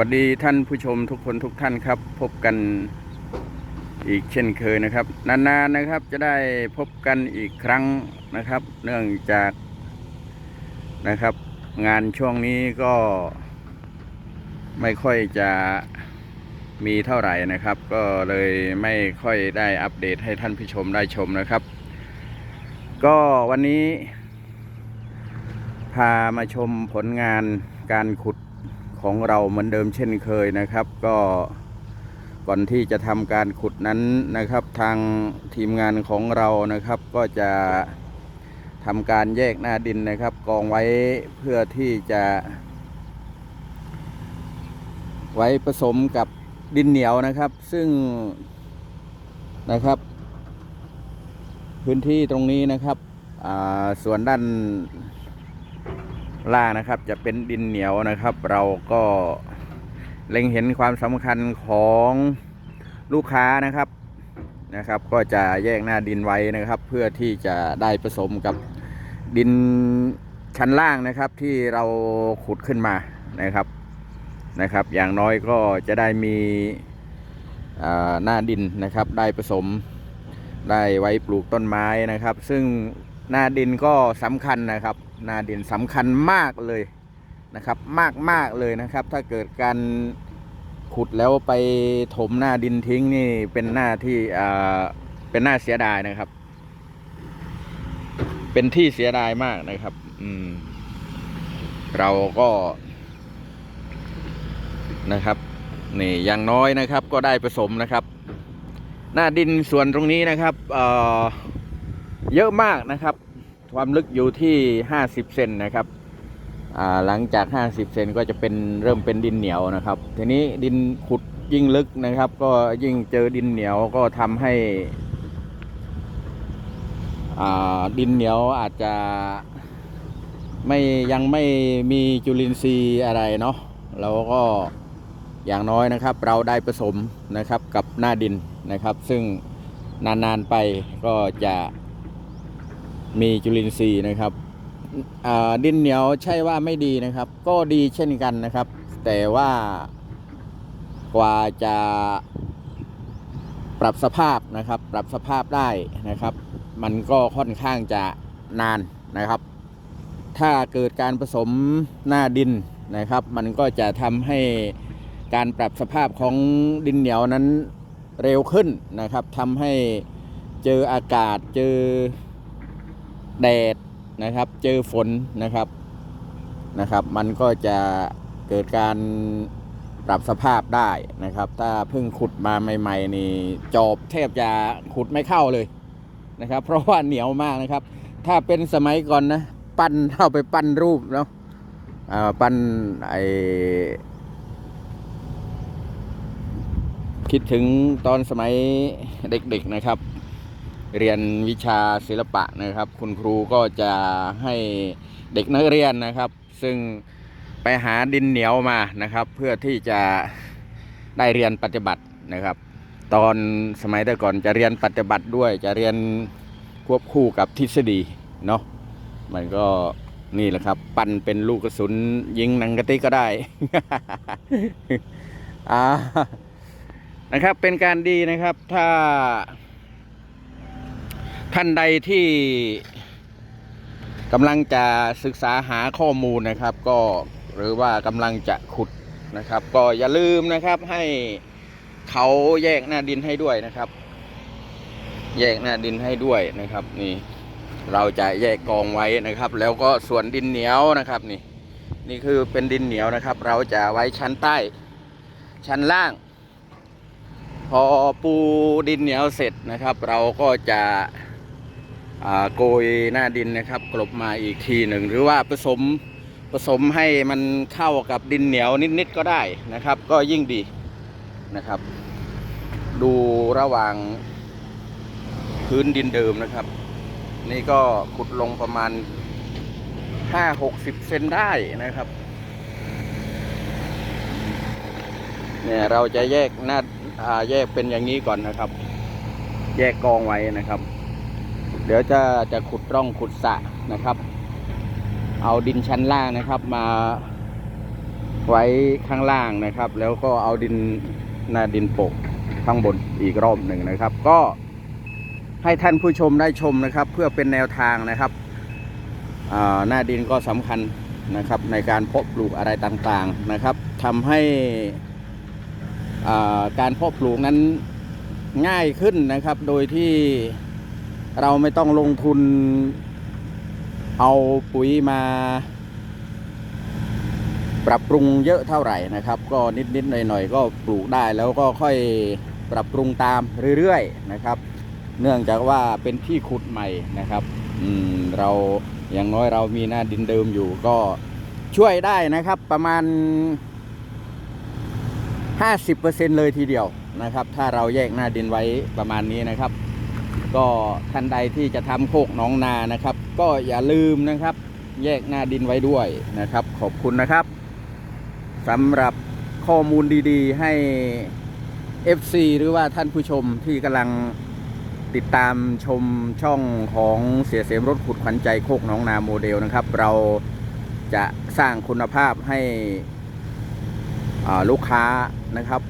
วัสดีท่านผู้ชมทุกคนทุกท่านครับ พบกันอีกเช่นเคยนะครับ นานๆนะครับจะได้พบกันอีกครั้งนะครับ เนื่องจากนะครับ งานช่วงนี้ก็ไม่ค่อยจะมีเท่าไหร่นะครับ ก็เลยไม่ค่อยได้อัปเดตให้ท่านผู้ชมได้ชมนะครับ ก็วันนี้ พามาชมผลงานการขุด ของเราเหมือนเดิมเช่นเคยนะครับ ก็ก่อนที่จะทำการขุดนั้นนะครับ ทางทีมงานของเรานะครับ ก็จะทำการแยกหน้าดินนะครับ กองไว้เพื่อที่จะ ไว้ผสมกับดินเหนียวนะครับ ซึ่งนะครับ พื้นที่ตรงนี้นะครับส่วนด้าน ล่างนะครับ จะเป็นดินเหนียวนะครับ เราก็เล็งเห็นความสำคัญของลูกค้านะครับนะครับ ก็จะแยกหน้าดินไว้นะครับ เพื่อที่จะได้ผสมกับดินชั้นล่างนะครับที่เราขุดขึ้นมานะครับนะครับ อย่างน้อยก็จะได้มีหน้าดินนะครับ ได้ผสมได้ไว้ปลูกต้นไม้นะครับ ซึ่งหน้าดินก็สำคัญนะครับ น้าดินสำคัญมากเลยนะครับมากมากเลยนะครับ ถ้าเกิดการขุดแล้วไปถมหน้าดินทิ้งนี่เป็นหน้าที่อ่าเป็นหน้าเสียดายนะครับ เป็นที่เสียดายมากนะครับ อืม เราก็นะครับนี่อย่างน้อยนะครับก็ได้ผสมนะครับ หน้าดินส่วนตรงนี้นะครับเอ่อเยอะมากนะครับ ความลึกอยู่ที่ 50 เซนนะครับหลังจาก 50 เซนก็จะเป็นเริ่มเป็นดินเหนียวนะครับ ทีนี้ดินขุดยิ่งลึกนะครับ ก็ยิ่งเจอดินเหนียวก็ทำให้ดินเหนียวอาจจะไม่ยังไม่มีจุลินทรีย์อะไรเนาะเราก็อย่างน้อยนะครับ เราได้ผสมนะครับกับหน้าดินนะครับ ซึ่งนานๆไปก็จะ มีจุลินทรีย์นะครับดินเหนียวใช่ว่าไม่ดีนะครับ ก็ดีเช่นกันนะครับ แต่ว่ากว่าจะปรับสภาพนะครับ ปรับสภาพได้นะครับ มันก็ค่อนข้างจะนานนะครับ ถ้าเกิดการผสมหน้าดินนะครับ มันก็จะทำให้การปรับสภาพของดินเหนียวนั้นเร็วขึ้นนะครับทำให้เจออากาศเจอ แดดนะครับ เจอฝนนะครับนะครับ มันก็จะเกิดการปรับสภาพได้นะครับ ถ้าเพิ่งขุดมาใหม่ๆนี่จอบแทบจะขุดไม่เข้าเลยนะครับ เพราะว่าเหนียวมากนะครับ ถ้าเป็นสมัยก่อนนะปั้นเอาไปปั้นรูปเนาะอ่าปั้นไอคิดถึงตอนสมัยเด็กๆนะครับ เรียนวิชาศิลปะนะครับ คุณครูก็จะให้เด็กนักเรียนนะครับ ซึ่งไปหาดินเหนียวมานะครับ เพื่อที่จะได้เรียนปฏิบัตินะครับ ตอนสมัยแต่ก่อนจะเรียนปฏิบัติด้วย จะเรียนควบคู่กับทฤษฎีเนาะมันก็นี่แหละครับ ปั้นเป็นลูกกระสุนยิงนังกะติกก็ได้อ่านะครับเป็นการดีนะครับถ้า ท่านใดที่กำลังจะศึกษาหาข้อมูลนะครับ ก็หรือว่ากำลังจะขุดนะครับ ก็อย่าลืมนะครับให้เขาแยกหน้าดินให้ด้วยนะครับ แยกหน้าดินให้ด้วยนะครับ นี่ เราจะแยกกองไว้นะครับ แล้วก็ส่วนดินเหนียวนะครับ นี่ นี่คือเป็นดินเหนียวนะครับ เราจะไว้ชั้นใต้ ชั้นล่าง พอปูดินเหนียวเสร็จนะครับ เราก็จะ โกยหน้าดินนะครับ กลบมาอีกทีหนึ่ง หรือว่าผสมผสมให้มันเข้ากับดินเหนียวนิดๆก็ได้นะครับ ก็ยิ่งดีนะครับ ดูระหว่างพื้นดินเดิมนะครับ นี่ก็ขุดลงประมาณห้าหกสิบเซนได้นะครับเนี่ยเราจะแยกหน้าอ่าแยกเป็นอย่างนี้ก่อนนะครับ แยกกองไว้นะครับ เดี๋ยวจะจะขุดร่องขุดสะนะครับ เอาดินชั้นล่างนะครับมาไว้ข้างล่างนะครับ แล้วก็เอาดินหน้าดินโปะข้างบนอีกรอบหนึ่งนะครับ ก็ให้ท่านผู้ชมได้ชมนะครับ เพื่อเป็นแนวทางนะครับหน้าดินก็สำคัญนะครับในการเพาะปลูกอะไรต่างๆนะครับทำให้การเพาะปลูกนั้นง่ายขึ้นนะครับ โดยที่ เราไม่ต้องลงทุนเอาปุ๋ยมา ปรับปรุงเยอะเท่าไหร่นะครับ ก็นิดๆหน่อยๆก็ปลูกได้แล้วก็ค่อยปรับปรุงตามเรื่อยๆนะครับ เนื่องจากว่าเป็นที่ขุดใหม่นะครับอืมเราอย่างน้อยเรามีหน้าดินเดิมอยู่ก็ช่วยได้นะครับประมาณ 50%เลยทีเดียวนะครับ ถ้าเราแยกหน้าดินไว้ประมาณนี้นะครับ ก็ท่านใดที่จะทำโคกหนองนานะครับ ก็อย่าลืมนะครับ แยกหน้าดินไว้ด้วยนะครับ ขอบคุณนะครับสำหรับข้อมูลดีๆ ให้ FC หรือว่าท่านผู้ชมที่กำลังติดตามชมช่องของเสียเสมรถขุดขวัญใจโคกน้องนาโมเดลนะครับ เราจะสร้างคุณภาพให้ลูกค้านะครับ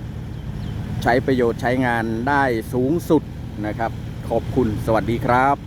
ใช้ประโยชน์ใช้งานได้สูงสุดนะครับ ขอบคุณสวัสดีครับ